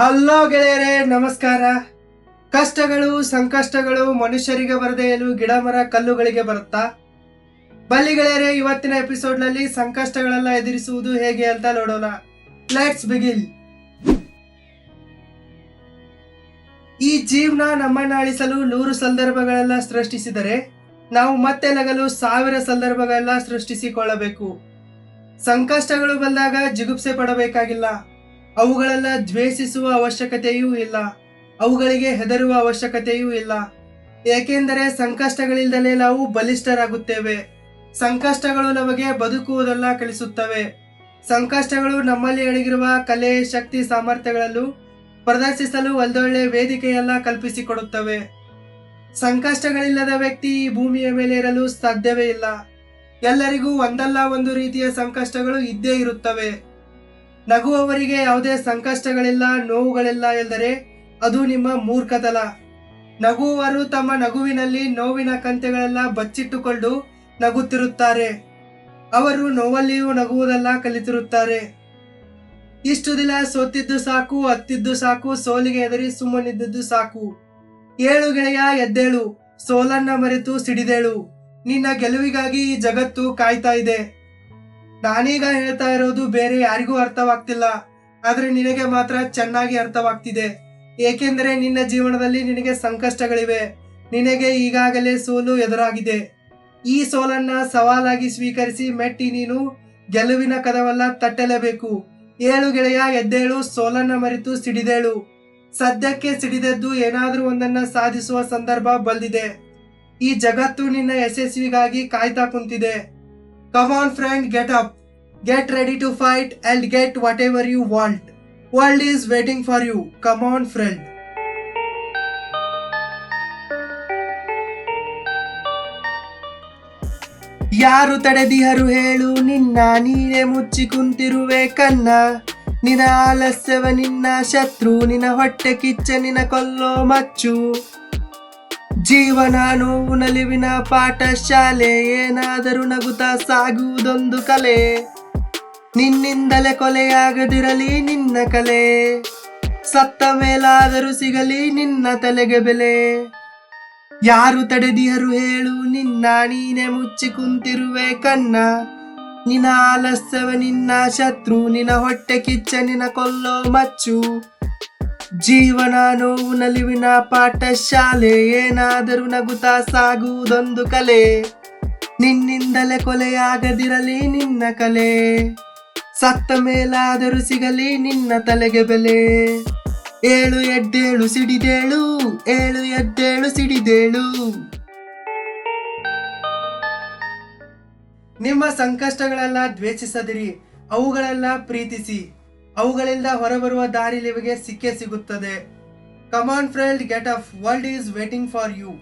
Hello ಗೆಳೆಯರೇ, ನಮಸ್ಕಾರ. ಕಷ್ಟಗಳು, ಸಂಕಷ್ಟಗಳು ಮನುಷ್ಯರಿಗೆ ಬರದೇ ಇರಲು ಗಿಡ, ಮರ, ಕಲ್ಲುಗಳಿಗೆ ಬರುತ್ತಾ? ಬಲ್ಲಿ ಗೆಳೆಯರೇ, ಇವತ್ತಿನ ಎಪಿಸೋಡ್ನಲ್ಲಿ ಸಂಕಷ್ಟಗಳೆಲ್ಲ ಎದುರಿಸುವುದು ಹೇಗೆ ಅಂತ ನೋಡೋಣ. ಲೆಟ್ಸ್ ಬಿಗಿಲ್ ಈ ಜೀವನ ನಮ್ಮನ್ನ ಅಳಿಸಲು ನೂರು ಸಂದರ್ಭಗಳೆಲ್ಲ ಸೃಷ್ಟಿಸಿದರೆ ನಾವು ಮತ್ತೆ ನಗಲು ಸಾವಿರ ಸಂದರ್ಭಗಳೆಲ್ಲ ಸೃಷ್ಟಿಸಿಕೊಳ್ಳಬೇಕು. ಸಂಕಷ್ಟಗಳು ಬಂದಾಗ ಜಿಗುಪ್ಸೆ ಪಡಬೇಕಾಗಿಲ್ಲ. ಅವುಗಳೆಲ್ಲ ದ್ವೇಷಿಸುವ ಅವಶ್ಯಕತೆಯೂ ಇಲ್ಲ. ಅವುಗಳಿಗೆ ಹೆದರುವ ಅವಶ್ಯಕತೆಯೂ ಇಲ್ಲ. ಏಕೆಂದರೆ ಸಂಕಷ್ಟಗಳಿಲ್ಲದಲೇ ನಾವು ಬಲಿಷ್ಠರಾಗುತ್ತೇವೆ. ಸಂಕಷ್ಟಗಳು ನಮಗೆ ಬದುಕುವುದೆಲ್ಲ ಕಲಿಸುತ್ತವೆ. ಸಂಕಷ್ಟಗಳು ನಮ್ಮಲ್ಲಿ ಅಡಗಿರುವ ಕಲೆ, ಶಕ್ತಿ, ಸಾಮರ್ಥ್ಯಗಳಲ್ಲೂ ಪ್ರದರ್ಶಿಸಲು ಒಂದೊಳ್ಳೆ ವೇದಿಕೆಯೆಲ್ಲ ಕಲ್ಪಿಸಿಕೊಡುತ್ತವೆ. ಸಂಕಷ್ಟಗಳಿಲ್ಲದ ವ್ಯಕ್ತಿ ಈ ಭೂಮಿಯ ಮೇಲೆ ಇರಲು ಸಾಧ್ಯವೇ ಇಲ್ಲ. ಎಲ್ಲರಿಗೂ ಒಂದಲ್ಲ ಒಂದು ರೀತಿಯ ಸಂಕಷ್ಟಗಳು ಇದ್ದೇ ಇರುತ್ತವೆ. ನಗುವವರಿಗೆ ಯಾವುದೇ ಸಂಕಷ್ಟಗಳಿಲ್ಲ, ನೋವುಗಳಿಲ್ಲ ಎಂದರೆ ಅದು ನಿಮ್ಮ ಮೂರ್ಖತನ ನಗುವವರು ತಮ್ಮ ನಗುವಿನಲ್ಲಿ ನೋವಿನ ಕಂತೆಗಳೆಲ್ಲ ಬಚ್ಚಿಟ್ಟುಕೊಂಡು ನಗುತ್ತಿರುತ್ತಾರೆ. ಅವರು ನೋವಲ್ಲಿಯೂ ನಗುವುದೆಲ್ಲ ಕಲಿತಿರುತ್ತಾರೆ. ಇಷ್ಟು ದಿನ ಸೋತಿದ್ದು ಸಾಕು ಹತ್ತಿದ್ದು ಸಾಕು, ಸೋಲಿಗೆ ಎದರಿ ಸುಮ್ಮನಿದ್ದುದು ಸಾಕು. ಏಳು ಗೆಳೆಯ ಎದ್ದೇಳು, ಸೋಲನ್ನ ಮರೆತು ಸಿಡಿದೇಳು. ನಿನ್ನ ಗೆಲುವಿಗಾಗಿ ಈ ಜಗತ್ತು ಕಾಯ್ತಾ ಇದೆ. ನಾನೀಗ ಹೇಳ್ತಾ ಇರೋದು ಬೇರೆ ಯಾರಿಗೂ ಅರ್ಥವಾಗ್ತಿಲ್ಲ. ಆದ್ರೆ ನಿನಗೆ ಮಾತ್ರ ಚೆನ್ನಾಗಿ ಅರ್ಥವಾಗ್ತಿದೆ. ಏಕೆಂದರೆ ನಿನ್ನ ಜೀವನದಲ್ಲಿ ನಿನಗೆ ಸಂಕಷ್ಟಗಳಿವೆ. ನಿನಗೆ ಈಗಾಗಲೇ ಸೋಲು ಎದುರಾಗಿದೆ. ಈ ಸೋಲನ್ನ ಸವಾಲಾಗಿ ಸ್ವೀಕರಿಸಿ ಮೆಟ್ಟಿ ನೀನು ಗೆಲುವಿನ ಕದವಲ್ಲ ತಟ್ಟಲೇಬೇಕು. ಏಳು ಗೆಳೆಯ, ಎದ್ದೇಳು, ಸೋಲನ್ನ ಮರೆತು ಸಿಡಿದೇಳು. ಸದ್ಯಕ್ಕೆ ಸಿಡಿದದ್ದು ಏನಾದರೂ ಒಂದನ್ನ ಸಾಧಿಸುವ ಸಂದರ್ಭ ಬಂದಿದೆ. ಈ ಜಗತ್ತು ನಿನ್ನ ಯಶಸ್ವಿಗಾಗಿ ಕಾಯ್ತಾ ಕುಂತಿದೆ. Come on friend get up get ready to fight and get whatever you World is waiting for you come on friend ಯಾರು ತಡೆದಿಹರು ಹೇಳು, ನಿನ್ನ ನೀನೆ ಮುಚ್ಚಿ ಕುಂತಿರುವೆ ಕನ್ನ ನಿನ ಆಲಸ್ಯವ ನಿನ್ನ ಶತ್ರು, ನಿನ್ನ ಹೊಟ್ಟೆ ಕಿಚ್ಚ ನಿನ ಕೊಲ್ಲೋ ಮಚ್ಚು. ಜೀವನ ನೋವು ನಲಿವಿನ ಪಾಠಶಾಲೆ, ಏನಾದರೂ ನಗುತ್ತಾ ಸಾಗುವುದೊಂದು ಕಲೆ. ನಿನ್ನಿಂದಲೇ ಕೊಲೆಯಾಗದಿರಲಿ ನಿನ್ನ ಕಲೆ. ಸತ್ತ ಮೇಲಾದರೂ ಸಿಗಲಿ ನಿನ್ನ ತಲೆಗೆ ಬೆಲೆ. ಯಾರು ತಡೆದಿಯರು ಹೇಳು, ನಿನ್ನ ನೀನೆ ಮುಚ್ಚಿ ಕುಂತಿರುವೆ ಕನ್ನ ನಿನ್ನ ಆಲಸ್ಯವ ನಿನ್ನ ಶತ್ರು, ನಿನ್ನ ಹೊಟ್ಟೆ ಕಿಚ್ಚ ನಿನ್ನ ಕೊಲ್ಲೋ ಮಚ್ಚು. ಜೀವನ ನೋವು ನಲಿವಿನ ಪಾಠ ಶಾಲೆ ಏನಾದರೂ ನಗುತ್ತಾ ಸಾಗುವುದೊಂದು ಕಲೆ. ನಿನ್ನಿಂದಲೇ ಕೊಲೆಯಾಗದಿರಲಿ ನಿನ್ನ ಕಲೆ. ಸತ್ತ ಮೇಲಾದರೂ ಸಿಗಲಿ ನಿನ್ನ ತಲೆಗೆ ಬೆಲೆ. ಏಳು ಎದ್ದೇಳು ಸಿಡಿದೇಳು, ಏಳು ಎದ್ದೇಳು ಸಿಡಿದೇಳು. ನಿಮ್ಮ ಸಂಕಷ್ಟಗಳೆಲ್ಲ ದ್ವೇಷಿಸದಿರಿ ಅವುಗಳೆಲ್ಲ ಪ್ರೀತಿಸಿ. ಅವುಗಳಿಂದ ಹೊರಬರುವ ದಾರಿ ನಿಮಗೆ ಸಿಕ್ಕೇ ಸಿಗುತ್ತದೆ. Come on friend get up world is waiting for you